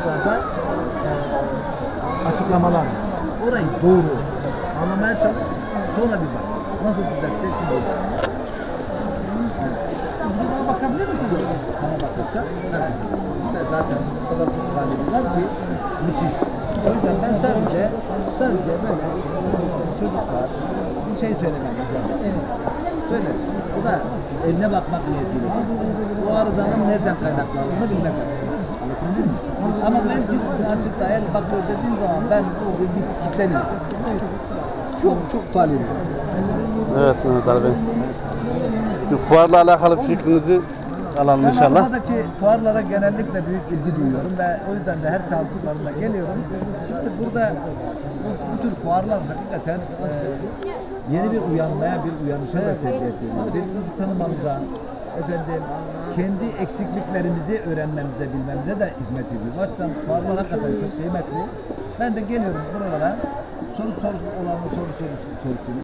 başlarda e, açıklamalar. var. Orayı doğru anlamaya çalış. Sonra bir bak. Nasıl düzelteceksin? Buna bakabilir misiniz? Bana bakırsa evet. Zaten o kadar çok var ki müthiş. O yüzden ben sadece sadece böyle çocuklar bir şey söylemem lazım. Evet. Söyle. O da eline bakmak niyetiyle. Bu arıdanın nereden kaynaklandığını bilmek lazım. Ama ben açıp da el bakıyor dediğim zaman ben bir kitleniyorum. Çok çok talibim. Evet Mehmet Ali Bey. Fuarla alakalı fikrinizi alalım Ben inşallah. Avrupa'daki fuarlara genellikle büyük ilgi duyuyorum ve o yüzden de her çağrılarında geliyorum. Şimdi burada bu, bu tür fuarlar hakikaten e, yeni bir uyanmaya, bir uyanışa da sebebiyet veriyor. Birbirimizi tanımamıza, efendim kendi eksikliklerimizi öğrenmemize, bilmemize de hizmet ediyor. Yüzden fuarlar hakikaten çok kıymetli. Ben de geliyorum buralara soru sorusu olanı soru sorusu sorusunu